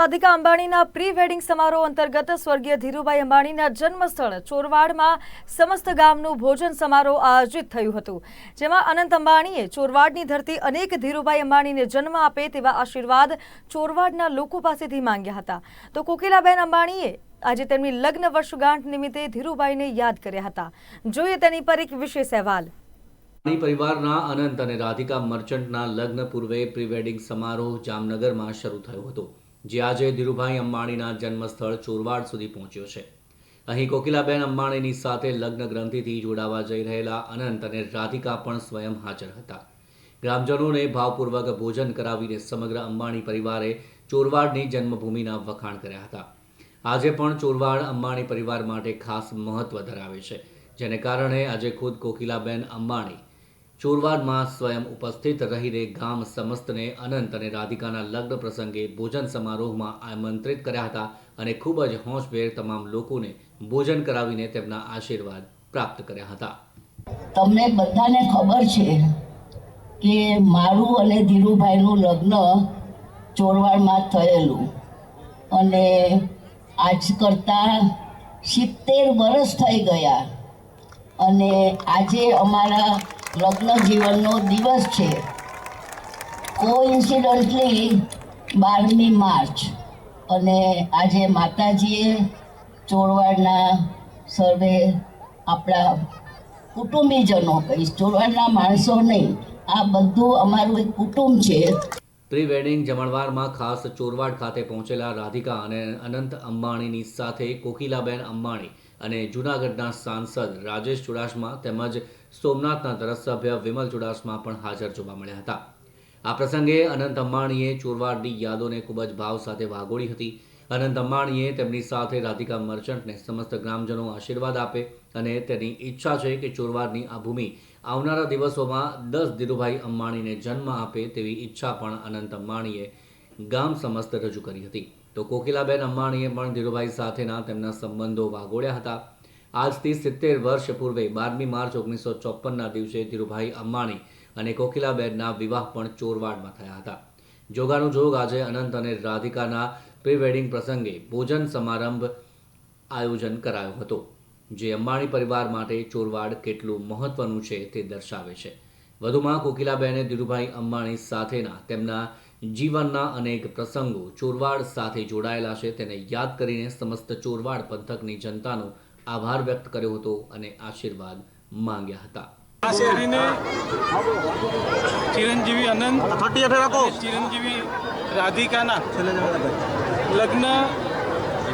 Radhika અંબાણીના pre wedding સમારોહ અંતર્ગત સ્વર્ગીય ધીરુભાઈ અંબાણીના જન્મસ્થળ ચોરવાડમાં સમસ્ત ગામનું ભોજન સમારોહ આયોજિત થયું હતું. જેમાં અનંત અંબાણીએ ચોરવાડની ધરતી અનેક ધીરુભાઈ અંબાણીને જન્મ આપે તેવા આશીર્વાદ ચોરવાડના લોકો પાસેથી માંગ્યા હતા. તો કોકિલાબેન અંબાણીએ આજે તેમની લગ્ન વર્ષગાંઠ નિમિત્તે ધીરુભાઈને યાદ કર્યા હતા. જોઈએ તેની પર એક વિશેષ અહેવાલ. પરિવારના અનંત અને રાધિકા મર્ચન્ટના લગ્ન પૂર્વે પ્રી વેડિંગ સમારોહ જામનગરમાં શરૂ થયો હતો. જે આજે ધીરુભાઈ અંબાણીના જન્મસ્થળ ચોરવાડ સુધી પહોંચ્યો છે. અહીં કોકિલાબેન અંબાણીની સાથે લગ્ન ગ્રંથિથી જોડાવા જઈ રહેલા અનંત અને રાધિકા પણ સ્વયં હાજર હતા. ગ્રામજનોને ભાવપૂર્વક ભોજન કરાવીને સમગ્ર અંબાણી પરિવારે ચોરવાડની જન્મભૂમિના વખાણ કર્યા હતા. આજે પણ ચોરવાડ અંબાણી પરિવાર માટે ખાસ મહત્વ ધરાવે છે, જેને કારણે આજે ખુદ કોકિલાબેન અંબાણી ચોરવાડમાં સ્વયં ઉપસ્થિત રહીને ગામ સમસ્તને અનંત અને રાધિકાના લગ્ન પ્રસંગે ભોજન સમારોહમાં આમંત્રિત કર્યા હતા અને ખૂબ જ હોંશભેર તમામ લોકોને ભોજન કરાવીને તેમના આશીર્વાદ પ્રાપ્ત કર્યા હતા. તમને બધાને ખબર છે કે મારું અને ધીરુભાઈનું લગ્ન ચોરવાડમાં થયેલું. અને આજ કરતાં સિત્તેર વર્ષ થઈ ગયા. અને આજે અમારા લગ્ન જીવનનો દિવસ છે. કોઇન્સિડન્ટલી બારમી માર્ચ અને આજે માતાજીએ ચોરવાડના સર્વે આપણા કુટુંબીજનો કહીશ. ચોરવાડના માણસો નહીં, આ બધું અમારું એક કુટુંબ છે. પ્રી વેડિંગ જમણવારમાં ખાસ ચોરવાડ ખાતે પહોંચેલા રાધિકા અને અનંત અંબાણીની સાથે કોકિલાબેન અંબાણી અને જૂનાગઢના સાંસદ રાજેશ ચુડાસમા તેમજ સોમનાથના ધારાસભ્ય વિમલ ચુડાસમા પણ હાજર જોવા મળ્યા હતા. આ પ્રસંગે અનંત અંબાણીએ ચોરવાડની યાદોને ખૂબ જ ભાવ સાથે વાગોળી હતી. અનંત અંબાણીએ તેમની સાથે રાધિકા મર્ચન્ટને સમસ્ત ગ્રામજનો આશીર્વાદ આપે અને તેની ઈચ્છા છે કે ચોરવાડની આ ભૂમિ આવનારા દિવસોમાં દસ ધીરુભાઈ અંબાણીને જન્મ આપે તેવી ઈચ્છા પણ અનંત અંબાણીએ ગામ સમસ્ત રજૂ કરી હતી. તો કોકિલાબેન અંબાણીએ પણ ધીરુભાઈ સાથેના તેમના સંબંધો વાગોળ્યા હતા. આજથી સિત્તેર વર્ષ પૂર્વે બારમી માર્ચ ઓગણીસો ચોપનના દિવસે ધીરુભાઈ અંબાણી અને કોકિલાબેનના વિવાહ પણ ચોરવાડમાં થયા હતા. જોગાનું જોગ આજે અનંત અને રાધિકાના પ્રી વેડિંગ પ્રસંગે ભોજન સમારંભ આયોજન કરાયો હતો, જે અંબાણી પરિવાર માટે ચોરવાડ કેટલું મહત્વનું છે તે દર્શાવે છે. વધુમાં કોકિલાબેને ધીરુભાઈ અંબાણી સાથેના તેમના જીવનના અનેક પ્રસંગો ચોરવાડ સાથે જોડાયેલા છે. તેને યાદ કરીને સમસ્ત ચોરવાડ પંથકની જનતાનો આભાર વ્યક્ત કર્યો હતો અને આશીર્વાદ માંગ્યા હતા. ચિરંજીવી અનંત ચિરંજીવી રાધિકાના લગ્ન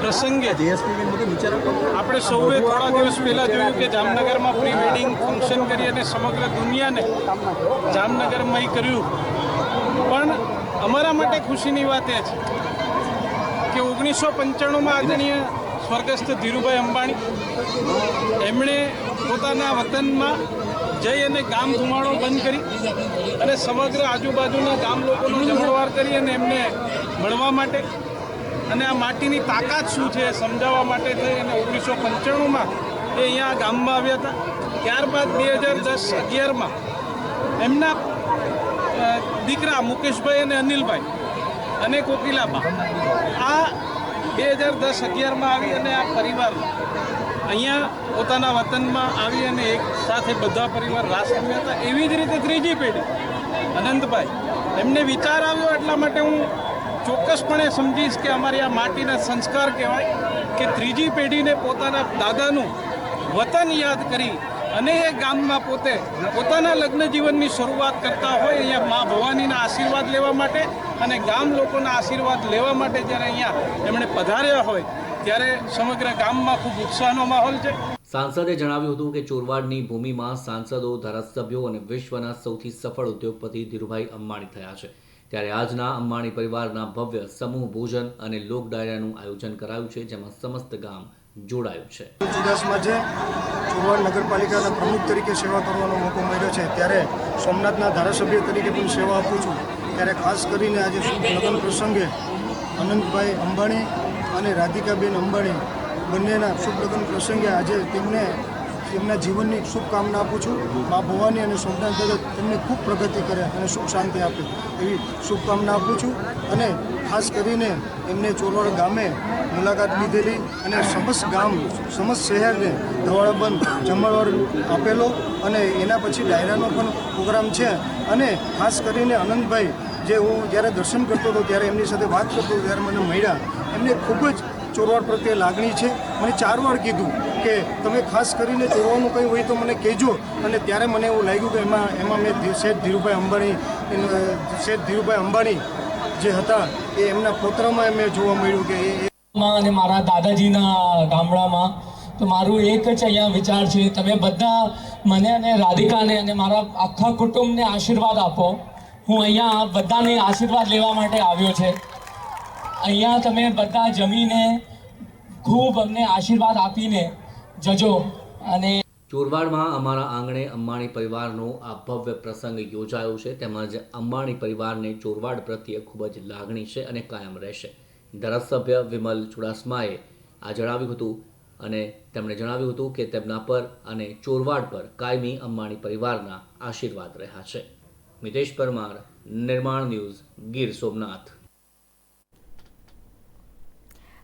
પ્રસંગે આપણે સૌએ થોડા દિવસ પહેલાં જોયું કે જામનગરમાં પ્રી વેડિંગ ફંક્શન કરી અને સમગ્ર દુનિયાને જામનગરમય કર્યું. પણ અમારા માટે ખુશીની વાત એ છે કે ઓગણીસો પંચાણુંમાં આદરણીય સ્વર્ગસ્થ ધીરુભાઈ અંબાણી એમણે પોતાના વતનમાં જઈ અને ગામ ધુમાડો બંધ કરી અને સમગ્ર આજુબાજુના ગામ લોકોનો જમણવાર કરી અને એમને મળવા માટે અને આ માટીની તાકાત શું છે સમજાવવા માટે થઈ અને ઓગણીસો પંચાણુંમાં એ અહીંયા ગામમાં આવ્યા હતા. ત્યારબાદ બે હજાર દસ અગિયારમાં એમના દીકરા મુકેશભાઈ અને અનિલભાઈ, અને કોકિલાબા. આ બે હજાર દસ અગિયારમાં આવી અને આ પરિવાર અહીંયા પોતાના વતનમાં આવી અને એક સાથે બધા પરિવાર રાસ રમ્યા હતા. એવી જ રીતે ત્રીજી પેઢી, અનંતભાઈ. એમને વિચાર આવ્યો એટલા માટે હું ચોક્કસપણે સમજીશ કે અમારી આ માટીના સંસ્કાર કહેવાય કે ત્રીજી પેઢીને પોતાના દાદાનું વતન યાદ કરી અને એ ગામમાં પોતે પોતાના લગ્ન જીવનની શરૂઆત કરતા હોય અહીંયા મા ભવાનીના આશીર્વાદ લેવા માટે અને ગામ લોકોના આશીર્વાદ લેવા માટે જ્યારે અહીંયા એમણે પધાર્યા હોય, ત્યારે સમગ્ર ગામમાં ખૂબ ઉત્સાહનો માહોલ છે. સાંસદે જણાવ્યું હતું કે ચોરવાડની ભૂમિમાં સાંસદો, ધારાસભ્યો અને વિશ્વના સૌથી સફળ ઉદ્યોગપતિ ધીરુભાઈ અંબાણી થયા છે. ત્યારે આજના અંબાણી પરિવારના ભવ્ય સમૂહ ભોજન અને લોક ડાયરાનું આયોજન કરાયું છે, જેમાં સમસ્ત ગામ જોડાયું છે. ચુડાસમા જે ચોરવાડ નગરપાલિકાના પ્રમુખ તરીકે સેવા કરવાનો મોકો મળ્યો છે, ત્યારે સોમનાથના ધારાસભ્ય તરીકે પણ સેવા આપું છું. ત્યારે ખાસ કરીને આજે લગ્ન પ્રસંગે અનંતભાઈ અંબાણી અને રાધિકાબેન અંબાણી બંનેના શુભ લગ્ન પ્રસંગે આજે તેમને એમના જીવનની શુભકામના આપું છું. મા ભવાની અને સોમનાથ દાદા તેમને ખૂબ પ્રગતિ કરે અને સુખ શાંતિ આપે એવી શુભકામના આપું છું. અને ખાસ કરીને એમને ચોરવાડ ગામે મુલાકાત લીધેલી અને સમસ્ત ગામ, સમસ્ત શહેરને ધવાળાબંધ જમણવાર આપેલો અને એના પછી ડાયરાનો પણ પ્રોગ્રામ છે. અને ખાસ કરીને આનંદભાઈ, જે હું જ્યારે દર્શન કરતો હતો ત્યારે એમની સાથે વાત કરતો ત્યારે મને મળ્યા. એમને ખૂબ જ ચોરવાડ પ્રત્યે લાગણી છે. મને ચાર વાર કીધું કે તમે ખાસ કરીને જોવાનું કંઈ હોય તો મને કહેજો. અને ત્યારે મને એવું લાગ્યું કે એમાં એમાં મેં શેઠ ધીરુભાઈ અંબાણી શેઠ ધીરુભાઈ અંબાણી જે હતા, એ એમના પુત્રમાં મેં જોવા મળ્યું કે એ અને મારા દાદાજીના ગામડામાં. તો મારું એક જ અહીંયા વિચાર છે, તમે બધા મને અને રાધિકાને અને મારા આખા કુટુંબને આશીર્વાદ આપો. હું અહીંયા બધાને આશીર્વાદ લેવા માટે આવ્યો છે. અહીંયા તમે બધા જમીને ખૂબ અમને આશીર્વાદ આપીને જજો. અને ચોરવાડમાં અમારા આંગણે અંબાણી પરિવારનો આ ભવ્ય પ્રસંગ યોજાયો છે. તેમજ અંબાણી પરિવારને ચોરવાડ પ્રત્યે ખૂબ જ લાગણી છે અને કાયમ રહેશે. ધારાસભ્ય વિમલ ચુડાસમાએ આ જણાવ્યું હતું અને તેમણે જણાવ્યું હતું કે તેમના પર અને ચોરવાડ પર કાયમી અંબાણી પરિવારના આશીર્વાદ રહ્યા છે. મિતેશ પરમાર, નિર્માણ ન્યૂઝ ગીર સોમનાથ.